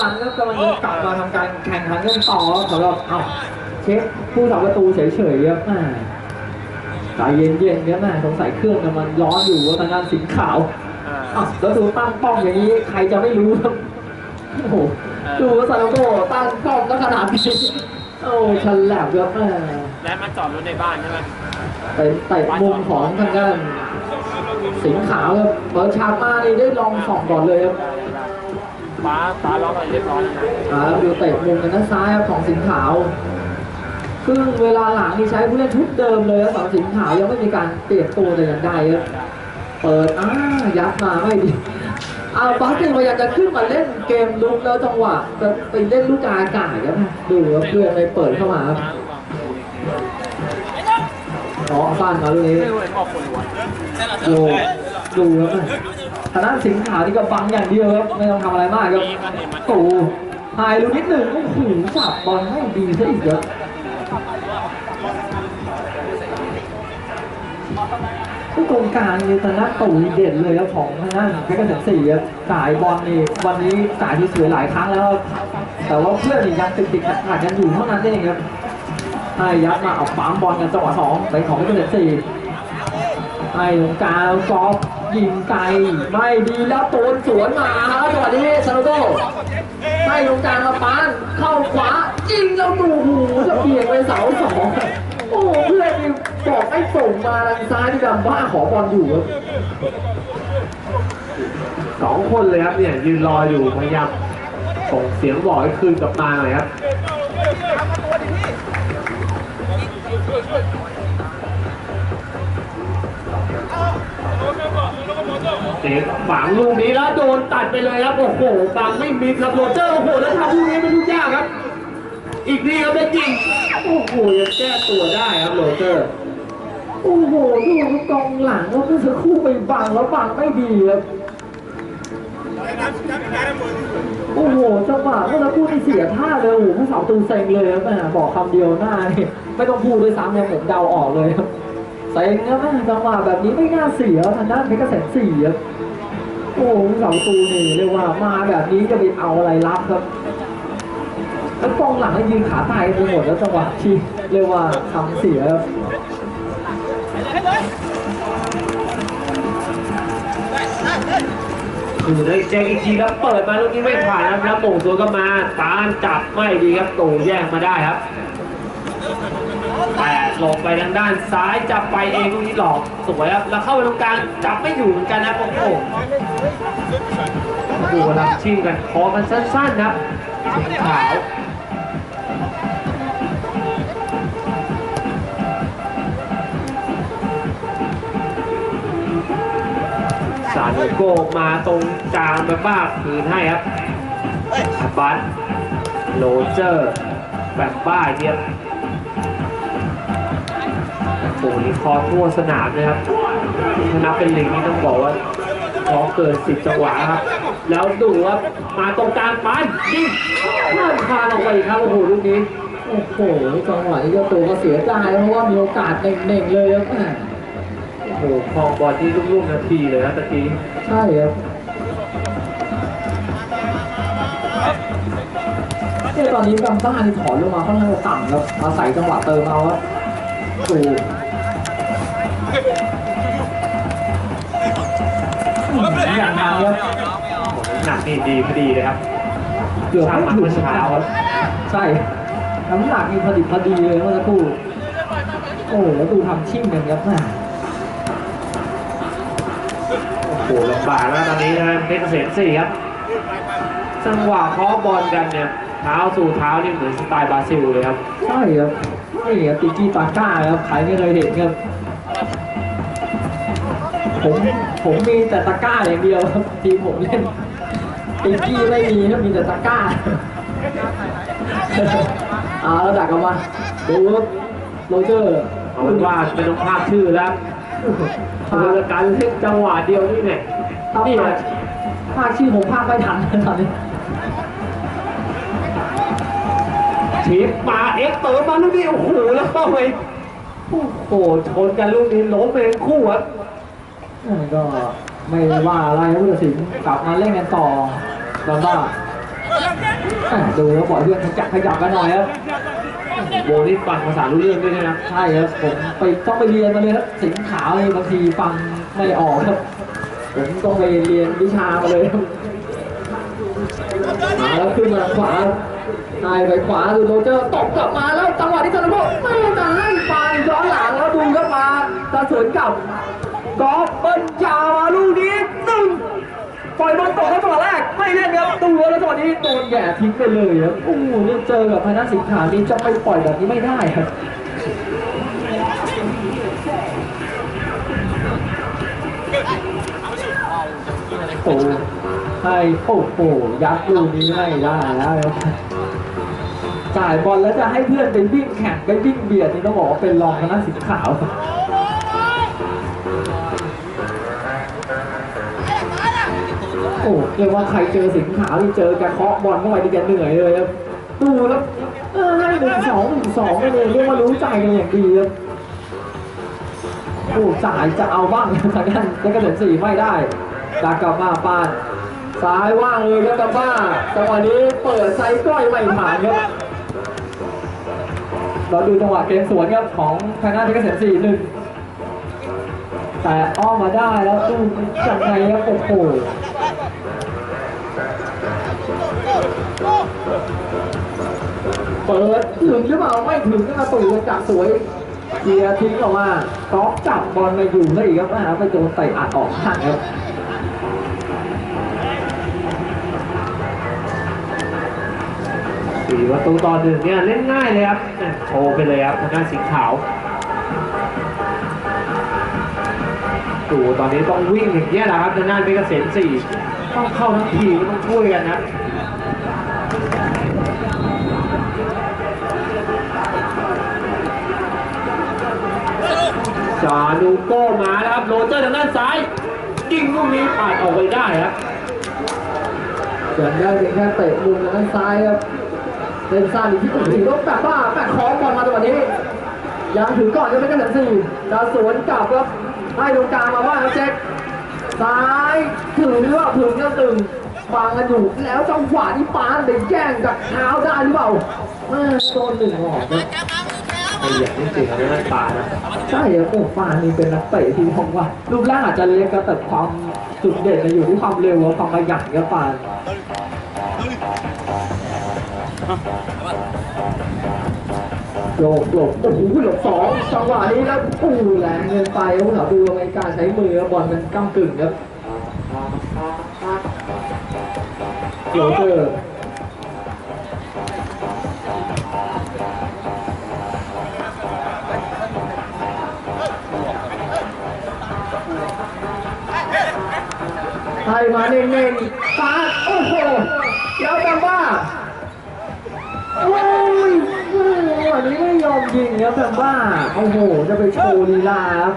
หลังก็กำลังจะกลับมาทำการแข่งขันกันต่อสำหรับเอ้าเช็คผู้สับประตูเฉยๆครับแม่ใจเย็นๆครับแม่สงสัยเครื่องเนี่ยมันร้อนอยู่ว่าทางด้านสีขาวอ่าอ้าวแล้วดูตั้งป้อมอย่างนี้ใครจะไม่รู้ครับโอ้โหดูว่าซาโลโกตั้งป้อมแล้วขนาดนี้โอ้ฉลาดครับแม่และมาจอดรถในบ้านใช่ไหมเป็นเตะมุมของทางด้านสิงห์ขาวครับเปิดฉากมานี่ได้ลองส่องก่อนเลยครับ ฟ้าฟ้าล็อกอะไรเรียบร้อยแล้วนะอ่าดูเตะมุมกันด้านซ้ายครับของสิงห์ขาวซึ่งเวลาหลังนี่ใช้ผู้เล่นชุดเดิมเลยครับสำหรับสิงห์ขาวยังไม่มีการเปลี่ยนตัวแต่อย่างใดครับเปิดอ้ายัดมาไม่ดีเอาบาสเกตพยายามจะขึ้นมาเล่นเกมลุกแล้วจังหวะจะไปเล่นลูกกาอากาศครับดูครับเพื่อนเลยเปิดเข้ามาครับอ๋อสั้นมาลูกนี้ไม่รู้เลยบอกคนวะดูดูครับ ทางด้านสิงห์ขาวนี่ก็บังอย่างเดียวครับไม่ต้องทำอะไรมากครับมีมันเห็นมันตูหายลูกนิดหนึ่งโอ้โหจับบอลไม่ดีซะอีกครับผู้ตรงกลางนี่ทางด้านตูเด่นเลยครับของทางด้านเพชรเกษมศรีครับสายบอลนี่วันนี้สายที่สวยหลายครั้งแล้วครับแต่ว่าเพื่อนนี่ยังติดติดขัดขัดๆกันอยู่เท่านั้นเองครับให้ยัดมาเอาปั๊มบอลกันจังหวะสองเป็นของเพชรเกษมศรี ให้ตรงกลางกอล์ฟยิงไกลไม่ดีแล้วตูนสวนมาแล้วจังหวะนี้ซาโลโกให้ตรงกลางมาปานเข้าขวายิงแล้วดูหูจะเบี่ยงไปเสาสองโอ้เพื่อนีบอกให้ส่งมาทางซ้ายที่ดำบ้าขอบอลอยู่ครับสองคนเลยครับเนี่ยยืนรออยู่พยายามส่งเสียงบอกให้คืนกลับมาหน่อยครับ เสฝังลูกนี้แล้วโดนตัดไปเลยครับ โอ้โหบังไม่มิดครับโรเจอร์โอ้โหแล้วทำลูกนี้เป็นทุกอย่างครับ อีกทีครับได้จริง โอ้โหยังแก้ตัวได้ครับโรเจอร์ โอ้โหดูกองหลังว่าเมื่อสักครู่ไปบังแล้วบังไม่ดีครับโอ้โหจังหวะเมื่อสักครู่นี่เสียท่าเลยโอ้โหผู้สาวตูเซ็งเลยครับแม่บอกคำเดียวหน้านี่ไม่ต้องพูดด้วยซ้ำเนี่ยผมเดาออกเลยครับเซ็งครับแม่จังหวะแบบนี้ไม่น่าเสียทางด้านเพชรเกษมสี่ครับ โอ้โหผู้สาตูนี่เรียกว่ามาแบบนี้จะไปเอาอะไรรับครับแล้วกองหลังยืนขาตายไปหมดแล้วจังหวะที่เรียกว่าทำเสียครับอยู่ในแจงอีกทีครับเปิดมาลูกนี้ไม่ผ่านครับแล้วโป่งสวก็มาตานจับไม่ดีครับโตแย่งมาได้ครับ หลบไปทางด้านซ้ายจับไปเองลูกนี้หลอกสวยครับแล้วเข้าไปตรงกลางจับไม่อยู่เหมือนกันนะโอ้โหโอ้โหรับชิงกันคอกันสั้นๆครับสีขาวซานโกมาตรงกลางแบบบ้าคืนให้ครับอับบัสโรเจอร์แบบบ้าเยี่ยม หนี่คอทั่วสนามเลยครับถ้านับเป็นลิงนี่ต้องบอกว่าคอเกินสิบจังหวะครับ แล้วดูว่ามาตรงกลางปานยิงข้ามคานออกไปอีกครับโอ้โหลูกนี้โอ้โหจังหวะนี้เจ้าตัวก็เสียใจเพราะว่ามีโอกาสเน่งๆเลยครับแม่โอ้โหคลองบอลที่ลูกๆนาทีเลยนะตะกี้ใช่ครับเนี่ยตอนนี้กัมบ้านี่ถอนลงมาค่อนข้างจะต่ำครับอาศัยจังหวะเติมเอาครับดูอ ย่างนั้นครับหนักนี่ดีพอดีเลยครับเกือบช่างไม่มันถึเมื่งอเช้าครับใช่น้ำหนักมีพอดีพอดีเลยเมื่อสักครู่โอ้โหแล้วดูทำชิ่งกันครับแม่โอ้โหลำบากแล้วตอนนี้นะเพชรเกษมสี่ครับจังหวะเคาะบอลกันเนี่ยเท้าสู่เท้านี่เหมือนสไตล์บราซิลเลยครับใช่ครับนี่ครับติกี้ตาก้าครับใครไม่เคยเห็นครับ ผมผมมีแต่ตะกร้าอย่างเดียวครับทีมผมเล่นติกี้ไม่มีครับมีแต่ตะกร้าเอาแล้วดักออกมาดูครับโรเจอร์เอาเป็นว่าไม่ต้องพากชื่อแล้วเพื่อการเล่นจังหวะเดียวนี่เนี่ยนี่นี่นะนะภาคชื่อผมภาคไม่ทันตอนนี้ทีมมาเอ็กซ์เติร์มาลูกนี้โอ้โหแล้วเข้าไปโอ้โหชนกันลูกนี้ล้มไปทั้งคู่ครับ ก็ไม่ว่าอะไรผู้ตัดสินกลับมาเล่นกันต่อลอนด้าอะดูแล้วปล่อยเพื่อนขยับขยับกันหน่อยครับโบนี่ฟังภาษารู้เรื่องด้วยนะครับใช่ครับผมไปต้องไปเรียนมาเลยครับสิงขาวเลยบางทีฟังไม่ออกครับผมต้องไปเรียนวิชามาเลยครับมาแล้วขึ้นมาขวานายไปขวาดูโรเจอร์ตบกลับมาแล้วจังหวะที่ซาโนโบไม่จะให้ฟันย้อนหลังแล้วดูครับมาตะสวนกลับ กอล์ฟเบิ้ลจามาลูกนี้หนึ่งปล่อยบอลตกแล้วจังหวะแรกไม่เล่นครับดูแล้วจังหวะนี้โดนแย่ทิ้งไปเลยครับโอ้โหนี่เจอกับพนักสิงขาวนี่จะไปปล่อยแบบนี้ไม่ได้ครับโอ้ให้โอ้โหยัดลูกนี้ไม่ได้แล้วจ่ายบอลแล้วจะให้เพื่อนไปวิ่งแข่งไปวิ่งเบียดนี่ต้องบอกว่าเป็นรองคณะสีขาว โอ้เรียกว่าใครเจอสิงขาวที่เจอแกเคาะบอลเข้าไปที่แกเหนื่อยเลยครับดูแล้วเออให้หนึ่งสองหนึ่งสองไปเลยเรียกว่ารู้ใจกันอย่างดีครับโอ้จ่ายจะเอาบ้างทางด้านแล้วก็เหลือสี่ไม่ได้ดากามาปานซ้ายว่างเลยครับกามาจังหวะนี้เปิดไซส์ก้อยไม่ผ่านครับเราดูจังหวะเกมสวนครับของทางด้านที่เกษมสี่หนึ่งแต่อ้อมมาได้แล้วตู้ยังไงครับโอ้โห เปิดถึงหรือเปล่าไม่ถึงก็มาตู่จากสวยเกียร์ทิ้งออกมาก๊อกจับบอลมาอยู่ได้อีกครับนะไปโดนเตะอัดออกข้างครับสี่ประตูต่อหนึ่งเนี่ยเล่นง่ายเลยครับโชว์ไปเลยครับทางด้านสีขาวดูตอนนี้ต้องวิ่งอย่างเงี้ยแหละครับทางด้านเบกเกษมสี่ต้องเข้าทั้งทีมต้องช่วยกันนะ จานูโก้มาแล้วครับโรเจอร์ทางด้านซ้ายยิงลูกนี้ปาดออกไปได้ครับเกิดได้เพียงแค่เตะมุมทางด้านซ้ายครับเล่นสั้นอีกที่ตุ่สีก็แบบว่าแบกคล้องบอลมาจัวนี้ยังถึงก่อนจะเป็นกันเหลือสี่จะสวนกลับครับให้ตรงกลางมาว่าครับเจ๊กซ้ายถึงหรือเปล่าถึงก็ตึงฟังกันอยู่แล้วจังหวะที่ปานไปแย่งจากเท้าได้หรือเปล่าโดนหนึ่งออก ครับละเอียดจริงๆครับทางด้านป่านะใช่ครับโอ้ฟานนี่เป็นนักเตะที่ผมว่า รูปร่างอาจจะเล็กก็แต่ความจุดเด่นจะอยู่ที่ความเร็วและความประหยัดครับฟานโยกหลบโอ้โหหลบสองจังหวะนี้แล้วโอ้โหแรงเกินไปครับผู้สาวดูอเมริกาใช้มือครับบอลมันก้ากึ่งครับโรเจอร์ ให้มาเน่งๆปาดโอ้โหแล้วแต่ว่าโอ้ยวันนี้ไม่ยอมยิงครับแบบว่าโอ้โห จะไปโชว์ลีลาครับ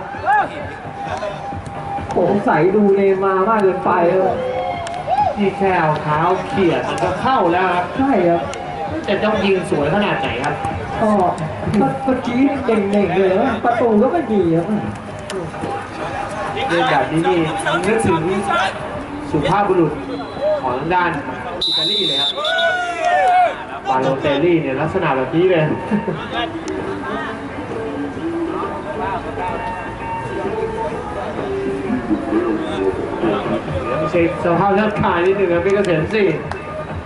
ผมใส่ดูเนมามากเกินไปครับนี่แค่เอาเท้าเขี่ยมันก็เข้าแล้วครับใช่ครับแต่ต้องยิงสวยขนาดไหนครับก็เมื่อกี้เด่งๆเลยประตูก็ไม่ดีครับเล่นแบบนี้นี่นึกถึง สุภาพบุรุษของทางด้านอิตาลีเลยครับบาโลเตลลี่เนี่ยลักษณะแบบนี้เลยไม่ใช่สภาพร่างกายนิดหนึ่งครับพี่เกษมสิ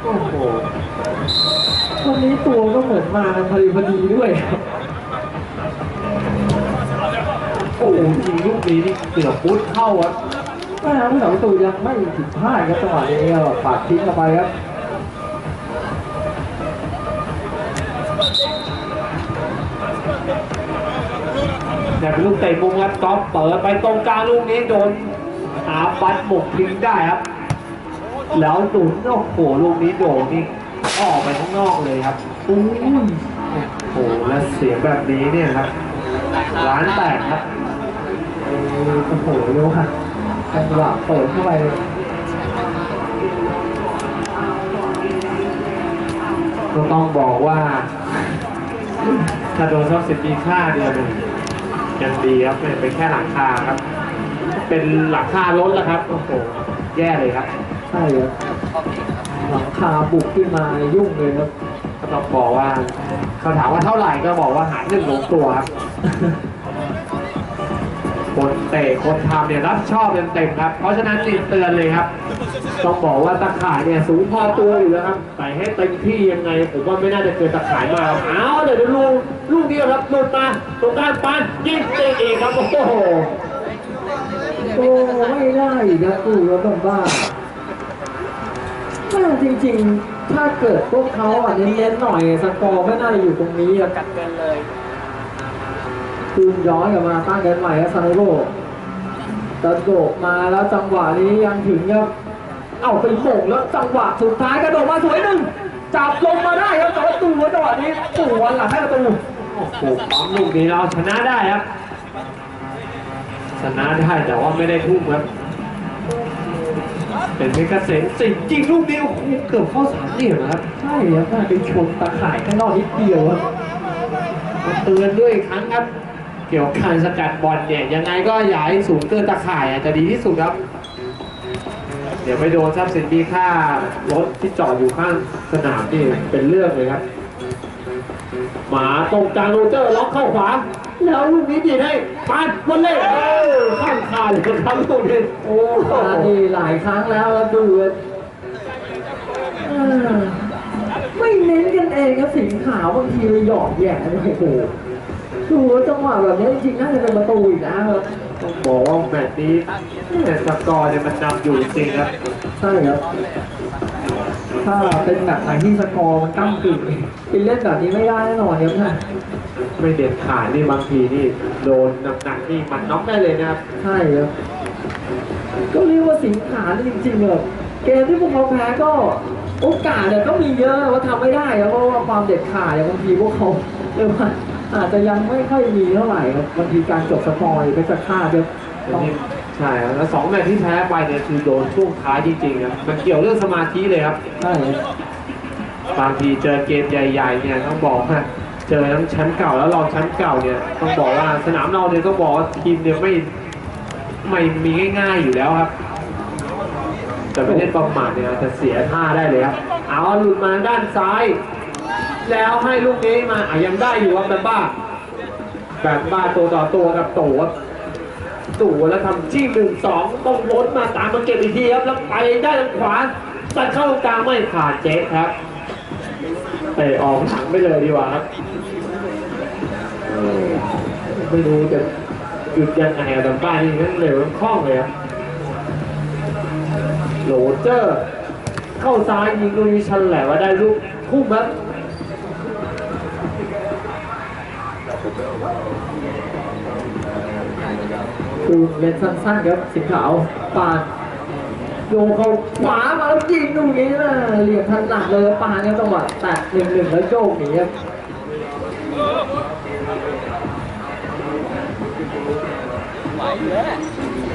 โอ้โหวันนี้ตัวก็เหมือนมากันพอดีพอดีด้วย โอ้โหยิงลูกนี้นี่เกือบพุทเข้าครับ แม่ผู้สาวประตูยังไม่ผิดพลาดครับจังหวะนี้ครับปาดทิ้งเข้าไปครับเนี่ยเป็นลูกเตะมุมครับก๊อฟเปิดไปตรงกลางลูกนี้โดนหาฟันหมกทิ้งได้ครับ แล้วดูนโอ้โหลูกนี้โด่งนี่ออกไปข้างนอกเลยครับอุ้ยโอ้โหแล้วเสียงแบบนี้เนี่ยครับร้านแตกครับโอ้โหเร็วค่ะ จังหวะเปิดเข้าไปก็ต้องบอกว่าถ้าโดนทรัพย์สินมีค่าเดียวหนึ่งยังดีครับไม่เป็นแค่หลังคาครับ เป็นหลังคารถแล้วครับโอ้โหแย่เลยครับใช่ครับหลังคาบุกขึ้นมายุ่งเลยครับก็ต้องบอกว่าเขาถามว่าเท่าไหร่ก็บอกว่าหารหนึ่งลงตัวครับ คนเตะคนทำเนี่ยรับชอบเต็มๆครับ เพราะฉะนั้นนี่เตือนเลยครับ ต้องบอกว่าตะข่ายเนี่ยสูงพอตัวอยู่แล้วครับใส่ให้เต็มที่ยังไง ผมว่าไม่น่าจะเกินตะข่ายมาเอาเดี๋ยวลูกลูกเดียวครับหลุดมาตรงกลางปานยิงเตะเองครับโอ้โหโอ้ไม่ได้นะกูแล้วต้องบ้าแม่จริงๆ ถ้าเกิดพวกเขาอะเน้นๆหน่อยสกอร์ไม่น่าจะอยู่ตรงนี้อะกัดกินเลย คืนย้อนกลับมาตั้งกันใหม่ครับซานโรตะโดดมาแล้วจังหวะนี้ยังถึงครับ เอาไปโหม่งแล้วจังหวะสุดท้ายกระโดดมาสวยหนึ่งจับลงมาได้ครับแต่ว่าตูจังหวะนี้ตูวันหลังให้ประตูโอ้โหปั๊มลูกนี้เราชนะได้ครับชนะได้แต่ว่าไม่ได้ทุ่มครับเป็นเพชรเกษมสิงห์ยิงลูกนี้โอ้โหเกือบเข้าสามเหลี่ยมนะครับใช่ครับน่าไปชนตะข่ายข้างนอกนิดเดียวครับมาเตือนด้วยอีกครั้งครับ เกี่ยวกับการสกัดบอลเนี่ยยังไงก็อย่าให้สูงเกินตะข่ายอะจะดีที่สุดครับ เดี๋ยวไปโดนทรัพย์สินมีค่ารถที่จอดอยู่ข้างสนามนี่เป็นเรื่องเลยครับ หมาตรงกลางโรเจอร์ล็อกเข้าขวา แล้วลูกนี้ดีให้ปาดบอลเล่ข้ามคานเลยครับลูกนี้โอ้โหมาดีหลายครั้งแล้วครับดูครับเออไม่เน้นกันเองครับสิงขาวบางทีเลยหยอดแย่เลยโอ้โห ดูว่าจังหวะแบบนี้จริงๆน่าจะเป็นประตูอีกนะครับต้องบอกว่าแมตช์นี้เนี่ยสกอร์เนี่ยมันนำอยู่จริงครับใช่ครับถ้าเป็นแบบไหนที่สกอร์มันก้ากึ่งเป็นเล่นแบบนี้ไม่ได้แน่นอนครับท่านไม่เด็ดขาดนี่บางทีนี่โดนหนักๆนี่มันน็อกได้เลยนะครับใช่ครับก็เรียกว่าสิงขานจริงๆเลยเกมที่พวกเขาแพ้ก็โอกาสเนี่ยก็มีเยอะว่าทำไม่ได้ครับเพราะว่าความเด็ดขาดเนี่ยบางทีพวกเขาเรียกว่า อาจจะยังไม่ค่อยมีเท่าไหร่ครับบางทีการจบสกอร์เนี่ยก็จะฆ่าเยอะอันนี้ใช่ครับแล้วสองแมตช์ที่แพ้ไปเนี่ยคือโดนช่วงท้ายจริงๆครับมันเกี่ยวเรื่องสมาธิเลยครับใช่ครับบางทีเจอเกมใหญ่ๆเนี่ยต้องบอกว่าเจอทั้งแชมป์เก่าแล้วรองแชมป์เก่าเนี่ยต้องบอกว่าสนามเราเนี่ยต้องบอกว่าทีมเนี่ยไม่ไม่มีง่ายๆอยู่แล้วครับ แต่ไม่ได้ประมาทเนี่ยอาจจะเสียท่าได้เลยครับเอาหลุดมาด้านซ้าย แล้วให้ลูกนี้มาอะยังได้อยู่ครับแบบบ้า แบบบ้าตัวต่อตัวกับตู่ครับตู่แล้วทำจี้หนึ่งสองต้องล้นมาตามมาเก็บอีกทีครับแล้วไปได้ทางขวาตัดเข้ากลางไม่ผ่านเจ๊ครับเตะออกหังไปเลยดีกว่าครับไม่รู้จะหยุดยังไงอะแต่บ้านนี่ทั้งเร็วทั้งคล่องเลยครับโหลเจอร์ เข้าซ้ายยิงลูกนี้ชันแหละว่าได้ลูกทุ่มครับ ดูเล่นสั้นๆครับสิงขาวปานโยงเขาขวามาแล้วยิงตรงนี้นะเหลี่ยมถนัดเลยปานเนี่ยจังหวะแตะหนึ่งหนึ่งแล้วโยกหนีครับไหวอยู่แล้วแหละ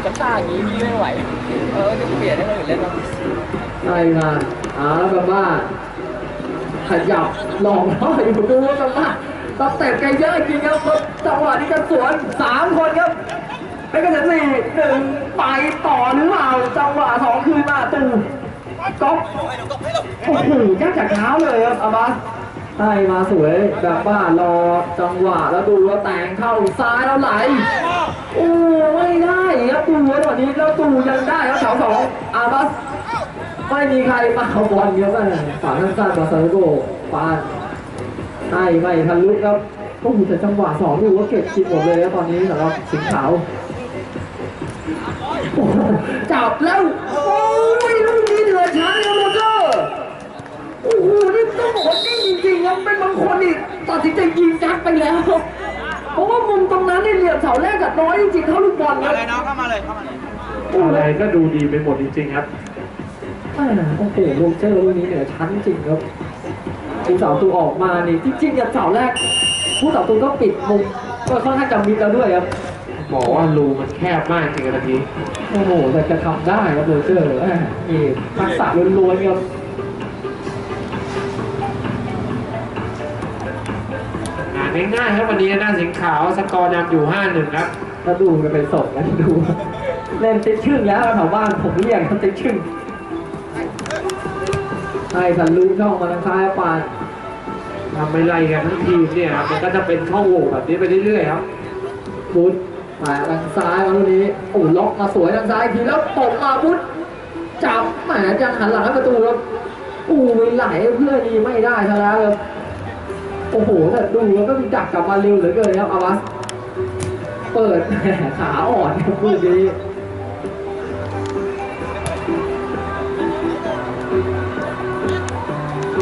จะต้าอย่างนี้พี่ไม่ไหวเออจะเปลี่ยนให้คนอื่นเล่นบ้างใช่มาเอาแล้วแบบว่าขยับลองเข้าอยู่ดูว่าแบบว่าสเต็ปแกเยอะจริงครับจังหวะนี้จะสวนสามคนครับ เป็นกระแสสี่หนึ่งไปต่อหรือเปล่าจังหวะสองคืนมาตูก๊อฟโอ้โหยักจากเท้าเลยครับอาบัสใช่มาสวยแบบว่ารอจังหวะแล้วดูว่าแต่งเข้าซ้ายแล้วไหลโอ้ไม่ได้ครับตูวันนนี้แล้วตูยังได้ครับแถวสองอาบัสไม่มีใครมาเอาบอลครับแม่ฝั่งสั้นๆมาซาโกปานให้ไม่ทันลุกครับก็หูแต่จังหวะสองดูว่าเก็บกินหมดเลยครับตอนนี้สำหรับสิงห์ขาว จับแล้ว โอ้ยลูกนี้เหนือชั้นครับโรเจอร์โอ้โหนี่ต้องบอกว่านี่จริงๆครับเป็นบางคนนี่ตัดสินใจยิงยัดไปแล้ว เพราะว่ามุมตรงนั้นนี่เหลี่ยมเสาแรกกับน้อยจริงๆเท่าลูกบอลครับอะไรน้องเข้ามาเลยเข้ามาเลยโอ้อะไรยก็ดูดีไปหมดจริงๆครับไม่นะโอ้โหโรเจอร์ลูกนี้เหนือชั้นจริงครับผู้สาวตูออกมานี่จริงๆกับเสาแรกผู้สาวตูก็ปิดมุมก็ค่อนข้างจะมิดแล้วด้วยครับ บอกว่ารูมันแคบมากจริงๆนาทีโอ้โหแต่จะทำได้ครับโรเจอร์แหม่นี่ทักษะล้วนๆครับงานง่ายๆครับวันนี้หน้าสิงห์ขาวสกอร์นำอยู่5-1ครับถ้าดูกันเป็นศพแล้วดู เล่นติดชึ่งแล้วแถวบ้านผมเรียกเขาติดชึ่งให้ทะลุช่องมาทางซ้ายปานทำไม่ไล่กันทั้งทีมเนี่ยครับมันก็จะเป็นช่องโหว่แบบนี้ไปเรื่อยๆครับพุท มาทางซ้ายมาลูกนี้โอ้ล็อกมาสวยทางซ้ายทีแล้วตบมาพุทธจับแหมจังหันหลังให้ประตูครับอู้ยไหลเพื่อนีไม่ได้ซะแล้วครับโอ้โหแต่ดูแล้วก็มีดักกลับมาเร็วเหลือเกินครับอาวัสเปิดขาอ่อนครับพูดนี้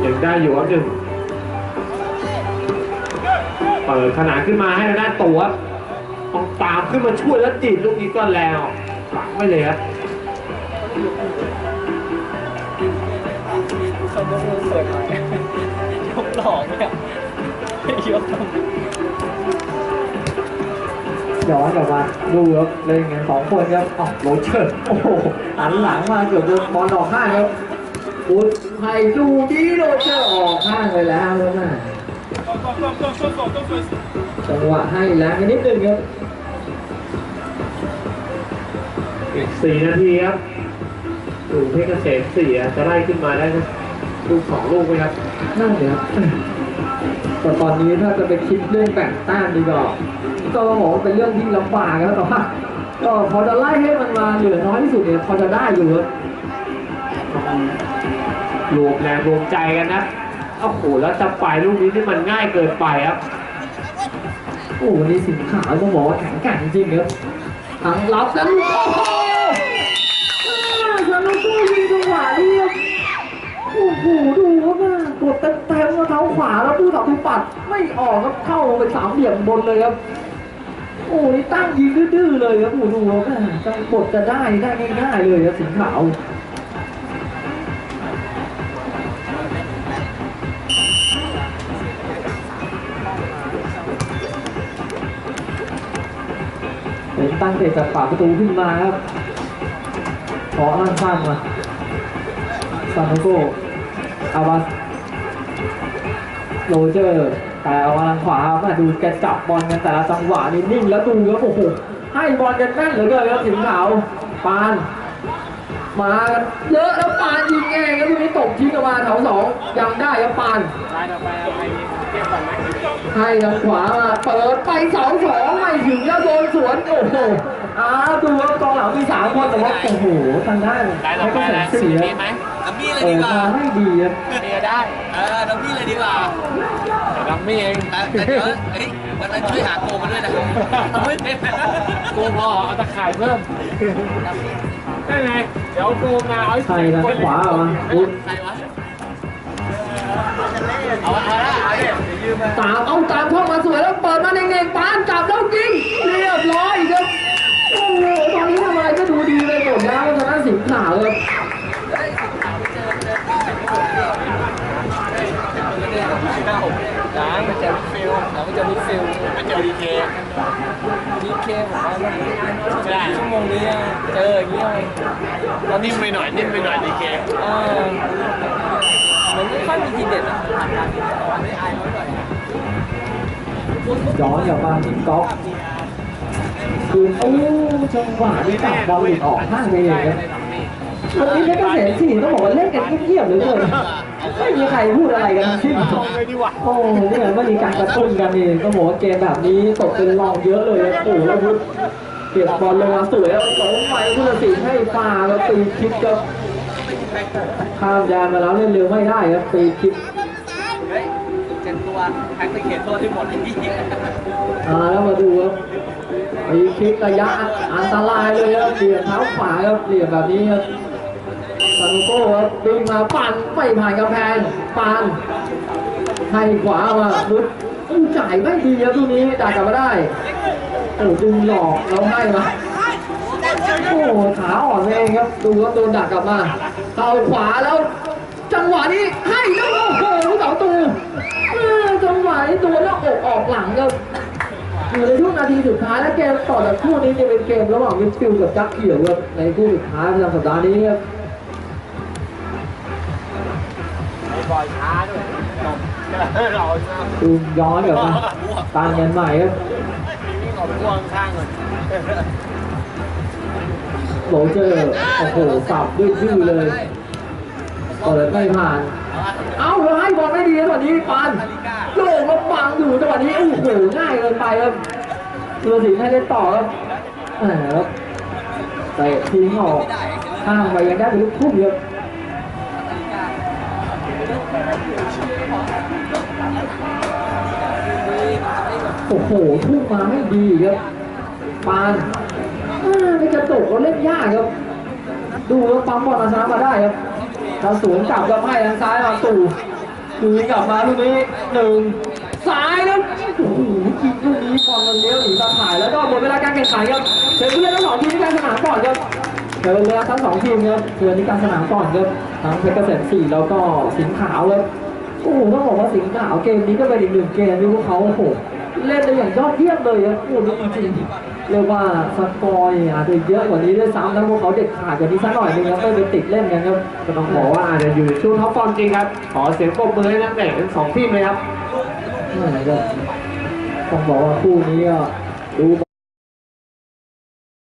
ยังได้อยู่ครับหนึ่งเปิดขนาดขึ้นมาให้ทางด้านตัว ต้องตามขึ้นมาช่วยแล้วจีบลูกนี้ก็แล้วหลังไม่เลยครับเขายกมือเปิดหน่อยยกหลอกเนี่ยยกตรงย้อนกลับมาดูครับเล่นกันสองคนครับอ๋อโรเจอร์โอ้โหหันหลังมาเกือบโดนบอลออกข้างครับพุทธให้ดูดีโรเจอร์ออกข้างไปแล้วครับแม่จังหวะให้แรงไปนิดนึงครับ อีกสี่นาทีครับดูเพชรเกษมสี่อะจะไล่ขึ้นมาได้สักลูกสองลูกไหมครับนั่นเลยครับแต่ตอนนี้ถ้าจะไปคิดเรื่องแบ่งแต้มดีกว่าก็บอกว่าเป็นเรื่องที่ลำบากแล้วแต่ว่าก็พอจะไล่ให้มันมาเหลือน้อยที่สุดเนี่ยพอจะได้อยู่ครับรวมแรงรวมใจกันนะโอ้โหแล้วจะไปลูกนี้ที่มันง่ายเกินไปครับโอ้โหวันนี้สินขาวต้องบอกว่าแข็งแกร่งจริงๆครับทั้งรับแล้วลูกโอ้โหอ่าซาลูโก้ยิงจังหวะนี้ครับ โอ้โหดูครับแม่กดเต็มๆแล้วเท้าขวาแล้วผู้ต่อผู้ปัดไม่ออกครับเข้าไปสามเหลี่ยมบนเลยครับ โอ้นี่ตั้งยิงดื้อๆเลยครับโอ้ดูครับแม่จังกดจะได้ได้ง่ายๆเลยครับสิงขาวเป็นตั้งเตะจากปากประตูขึ้นมาครับขอล่างสั้นมาซานโต โกอาวัสโรเจอร์แต่เอามาทางขวามาดูแกจับบอลกันแต่ละจังหวะนี่นิ่งแล้วดูครับโอ้โหให้บอลกันแม่นเหลือเกินครับสิงขาวปาน มากันเยอะแล้วปานยิงเองครับลูกนี้ตกทิ้งออกมาแถวสองยังได้ครับปานไล่ต่อไปเอาไปเก็บก่อนไหมให้ทางขวามาเปิดไปสองสองไม่ถึงแล้วโดนสวนโอ้โหอ้าวดูว่ากองหลังมีสามคนแต่ว่าโอ้โหทางด้านไล่ต่อไปก็นะเสียมีไหม ดัมมี่เลยเปิดีดกว่ามาไม่ดีครับเดียได้เออดัมมี่เลยดีกว่าดัมมี่เองแต่แต่เดี๋ยวเฮ้ยวันนั้นช่วยหาโกมาด้วยนะเอาไม่เป็นนะโกพอเอาตะข่ายเพิ่มได้ไงเดี๋ยวโกมาเอาให้ทางขวาออกมาปุ๊บใครวะเอาเอาละเอาดิเดี๋ยวยืมมาตามเอาตามเข้ามาสวยแล้วเปิดมาเน่งๆปานจับแล้วยิงเรียบร้อยครับโอ้โหตอนนี้ทำอะไรก็ดูดีไปหมดแล้วทางด้านสิงห์ขาวครับ ล้างไปเจอมิดฟิลหลังไปเจอมิดฟิลไปเจอดีเคดีเคผมว่าไม่ได้ชั่วโมงนี้เจออย่างเงี้ยตอนนี้นิ่มไปหน่อยนิ่มไปหน่อยดีเคเออมันไม่ค่อยมีทีเด็ดนะไม่อายเขาหน่อยย้อนกลับมาทีมกอล์ฟคือโอ้จังหวะที่ตัดบอลหลุดออกข้างไปเองครับวันนี้เพชรเกษมสี่ต้องบอกว่าเล่นกันเงียบๆเลือเกิน ไม่มีใครพูดอะไรกันทั้งสิ้นโอ้เนี่ยไม่มีการกระตุ้นกันนี่ต้องบอกว่าเกมแบบนี้ตกเป็นรองเยอะเลยครับโอ้แล้วพุทธเก็บบอลลงมาสวยแล้วสองไปผู้ตัดสินให้ฟาแล้วตีคิดก็ข้ามยานมาแล้วเล่นเร็วไม่ได้ครับตีคิดเฮ้ยเจ็ดตัวแพ็คไปเขตโทษที่หมดไอ้ที่อ่าแล้วมาดูครับตีคิดระยะอันตรายเลยครับเหลี่ยมเท้าขวาครับเหลี่ยมแบบนี้ครับ ซานุโก้ดึงมาปั่นไม่ผ่านกำแพงปานให้ขวามาลุดอู้จ่ายไม่ดีครับตรงนี้จ่ายกลับมาได้โอ้ดึงหลอกแล้วให้มาโอ้ขาอ่อนเองครับดูครับโดนดักกลับมาเข้าขวาแล้ว จังหวะนี้ให้แล้วโอ้โหลูกเต๋าตูเออจังหวะนี้ตัวแล้วอกออกหลังครับอยู่ในช่วงนาทีสุดท้ายและเกมต่อจากคู่นี้จะเป็นเกมระหว่างมิดฟิลกับจักเขียวครับในคู่สุดท้ายประจำสัปดาห์นี้ครับ บอยช้าด้วยเราดูย้อนกลับมาตามกันใหม่ครับวิ่งออกพ่วงข้างก่อนโรเจอร์โอ้โหสับดื้อๆเลยเปิดไม่ผ่าน เอ้าแล้วให้บอลไม่ดีนะตอนนี้ปานโยกมาบังอยู่จังหวะนี้โอ้โหง่ายเกินไปครับธีรศิลป์ให้เล่นต่อครับแหมครับเตะทิ้งออกข้างไปยังได้เป็นลูกทุ่มครับ โอ้โหทุ่มมาไม่ดีครับปานไม่กระตกเขาเล่นยากครับ ดูแล้วปั๊มบอลเอาชนะมาได้ครับถ้าสวนกลับกับให้ทางซ้ายมาตู่คืนกลับมาลูกนี้หนึ่งซ้ายแล้วโอ้โหยิงลูกนี้บอลมันเลี้ยวหนีตาข่ายแล้วก็หมดเวลาการแข่งขันครับเชิญเพื่อนทั้งสองทีมที่การสนามก่อนครับ เชิญเวลาทั้งสองทีมครับเชิญที่การสนามก่อนครับทั้งเพชรเกษมสี่แล้วก็สิงห์ขาวครับโอ้โหต้องบอกว่าสิงห์ขาวเกมนี้ก็เป็นอีกหนึ่งเกมที่พวกเขาโอ้โหเล่นได้อย่างยอดเยี่ยมเลยครับโอ้โหจริงๆเรียกว่าสกอร์เนี่ยอาจจะเยอะกว่านี้ด้วยซ้ำแล้วพวกเขาเด็ดขาดกว่านี้สักหน่อยนึงครับไม่ไปติดเล่นกันครับก็ต้องบอกว่าอาจจะอยู่ในช่วงท็อปฟอร์มจริงครับ ขอเสียงปรบมือให้นักเตะทั้งสองทีมเลยครับเหนื่อยครับต้องบอกว่าคู่นี้ก็ดู